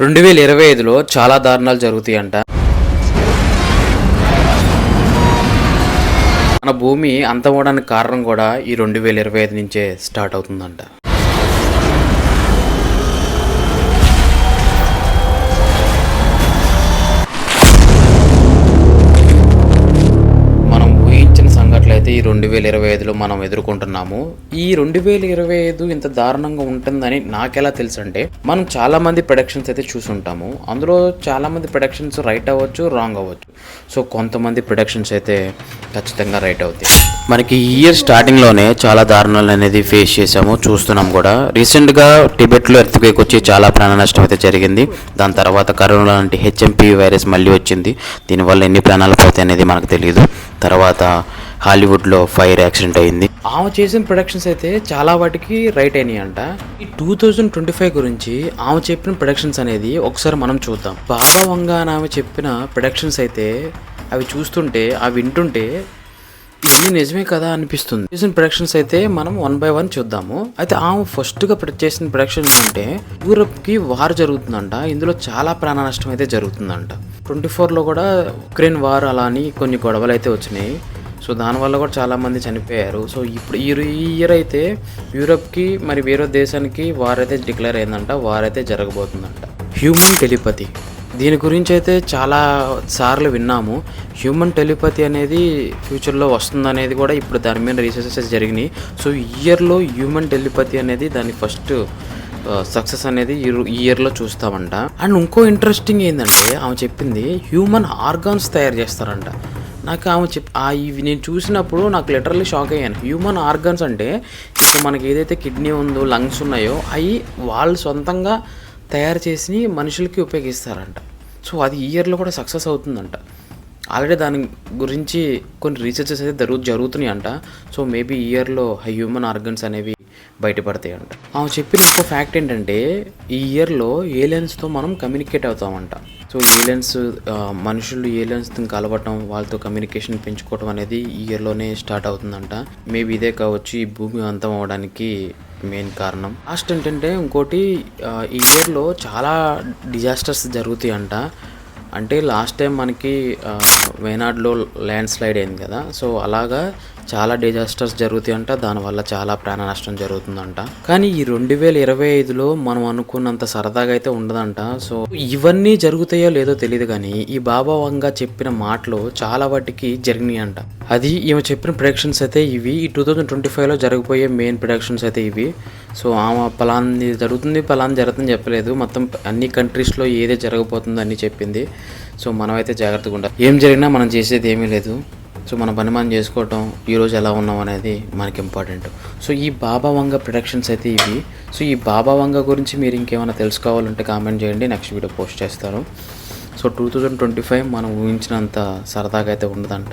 రెండు వేల ఇరవై ఐదులో చాలా దారుణాలు జరుగుతాయంట. మన భూమి అంతమవడానికి కారణం కూడా ఈ రెండు వేల ఇరవై ఐదు నుంచే స్టార్ట్ అవుతుందంట. అయితే ఈ రెండు వేల ఇరవై ఐదులో మనం ఎదుర్కొంటున్నాము. ఈ రెండు వేల ఇరవై ఐదు ఇంత దారుణంగా ఉంటుందని నాకెలా తెలుసు అంటే మనం చాలా మంది ప్రొడక్షన్స్ అయితే చూసుంటాము. అందులో చాలా మంది ప్రొడక్షన్స్ రైట్ అవ్వచ్చు రాంగ్ అవ్వచ్చు. సో కొంతమంది ప్రొడక్షన్స్ అయితే ఖచ్చితంగా రైట్ అవుతాయి. మనకి ఈ ఇయర్ స్టార్టింగ్లోనే చాలా దారుణాలు అనేది ఫేస్ చేసాము చూస్తున్నాం కూడా. రీసెంట్గా టిబెట్లో ఎర్త్క్వేక్ వచ్చి చాలా ప్రాణ నష్టం అయితే జరిగింది. దాని తర్వాత కరోనా లాంటి హెచ్ఎంపీ వైరస్ మళ్ళీ వచ్చింది. దీనివల్ల ఎన్ని ప్రాణాలు పోతాయి అనేది మనకు తెలియదు తర్వాత హాలీవుడ్లో ఫైర్ యాక్సిడెంట్ అయింది. ఆమె చేసిన ప్రొడక్షన్స్ అయితే చాలా వాటికి రైట్ అయినాయి అంట ఈ టూ థౌజండ్ ట్వంటీ ఫైవ్ గురించి ఆమె చెప్పిన ప్రొడక్షన్స్ అనేది ఒకసారి మనం చూద్దాం. బాబా వంగ అని ఆమె చెప్పిన ప్రొడక్షన్స్ అయితే అవి చూస్తుంటే అవి వింటుంటే ఇది నిజమే కదా అనిపిస్తుంది. చేసిన ప్రొడక్షన్స్ అయితే మనం వన్ బై వన్ చూద్దాము. అయితే ఆమె ఫస్ట్గా చేసిన ప్రొడక్షన్ ఏంటంటే యూరప్కి వార్ జరుగుతుందంట. ఇందులో చాలా ప్రాణ నష్టం అయితే జరుగుతుందంట. ట్వంటీ ఫోర్లో కూడా ఉక్రెయిన్ వార్ అలా అని కొన్ని గొడవలు అయితే వచ్చినాయి. సో దానివల్ల కూడా చాలామంది చనిపోయారు. సో ఇప్పుడు ఈ ఈ ఇయర్ అయితే యూరప్కి మరి వేరే దేశానికి వారైతే డిక్లేర్ అయిందంట వారైతే జరగబోతుందంట. హ్యూమన్ టెలిపతి దీని గురించి అయితే చాలా సార్లు విన్నాము. హ్యూమన్ టెలిపతి అనేది ఫ్యూచర్లో వస్తుందనేది కూడా ఇప్పుడు దాని మీద రీసెర్చెస్ జరిగినాయి. సో ఈ ఇయర్లో హ్యూమన్ టెలిపతి అనేది దాని ఫస్ట్ సక్సెస్ అనేది ఈ ఇయర్లో చూస్తామంట. అండ్ ఇంకో ఇంట్రెస్టింగ్ ఏంటంటే ఆమె చెప్పింది హ్యూమన్ ఆర్గాన్స్ తయారు చేస్తారంట. నాకు ఆమె చెప్ ఇవి నేను చూసినప్పుడు నాకు లిటరల్లీ షాక్ అయ్యాను. హ్యూమన్ ఆర్గన్స్ అంటే ఇప్పుడు మనకి ఏదైతే కిడ్నీ ఉందో లంగ్స్ ఉన్నాయో అవి వాళ్ళు సొంతంగా తయారు చేసి మనుషులకి ఉపయోగిస్తారంట. సో అది ఈ ఇయర్లో కూడా సక్సెస్ అవుతుందంట. ఆల్రెడీ దాని గురించి కొన్ని రీసెర్చెస్ అయితే జరుగు జరుగుతున్నాయి అంట సో మేబీ ఇయర్లో హ్యూమన్ ఆర్గన్స్ అనేవి బయటపడతాయి అంట. ఆమె చెప్పిన ఒక ఫ్యాక్ట్ ఏంటంటే ఈ ఇయర్లో ఏలియన్స్తో మనం కమ్యూనికేట్ అవుతామంట. సో ఏలియన్స్ మనుషులు ఏలియన్స్తో కలవటం వాళ్ళతో కమ్యూనికేషన్ పెంచుకోవటం అనేది ఈ ఇయర్లోనే స్టార్ట్ అవుతుందంట. మేబీ ఇదే కావచ్చు ఈ భూమి అంతం అవడానికి మెయిన్ కారణం. లాస్ట్ ఏంటంటే ఇంకోటి ఈ ఇయర్లో చాలా డిజాస్టర్స్ జరుగుతాయి అంట అంటే లాస్ట్ టైం మనకి వేనాడులో వేనాడ్లో ల్యాండ్ స్లైడ్ అయింది కదా. సో అలాగా చాలా డిజాస్టర్స్ జరుగుతాయంట దానివల్ల చాలా ప్రాణ నష్టం జరుగుతుందంట. కానీ ఈ రెండు వేల ఇరవై ఐదులో మనం అనుకున్నంత సరదాగా అయితే ఉండదంట. సో ఇవన్నీ జరుగుతాయో లేదో తెలియదు కానీ ఈ బాబా వంగ చెప్పిన మాటలు చాలా వాటికి జరిగినాయి అంట అది ఈమె చెప్పిన ప్రొడక్షన్స్ అయితే ఇవి. ఈ టూ థౌజండ్ ట్వంటీ ఫైవ్లో జరగబోయే మెయిన్ ప్రొడక్షన్స్ అయితే ఇవి. సో ఆమె పలాంది జరుగుతుంది పలాంది జరుగుతుంది చెప్పలేదు. మొత్తం అన్ని కంట్రీస్లో ఏదే జరగబోతుందో అన్నీ చెప్పింది. సో మనమైతే జాగ్రత్తగా ఉండాలి. ఏం జరిగినా మనం చేసేది ఏమీ లేదు. సో మన పని మనం చేసుకోవటం ఈరోజు ఎలా ఉన్నాం అనేది మనకి ఇంపార్టెంట్ సో ఈ బాబా వంగ ప్రొడక్షన్స్ అయితే ఇవి. సో ఈ బాబా వంగ గురించి మీరు ఇంకేమైనా తెలుసుకోవాలంటే కామెంట్ చేయండి నెక్స్ట్ వీడియో పోస్ట్ చేస్తారు so two thousand twenty five మనం ఊహించినంత సరదాగా అయితే ఉండదంట.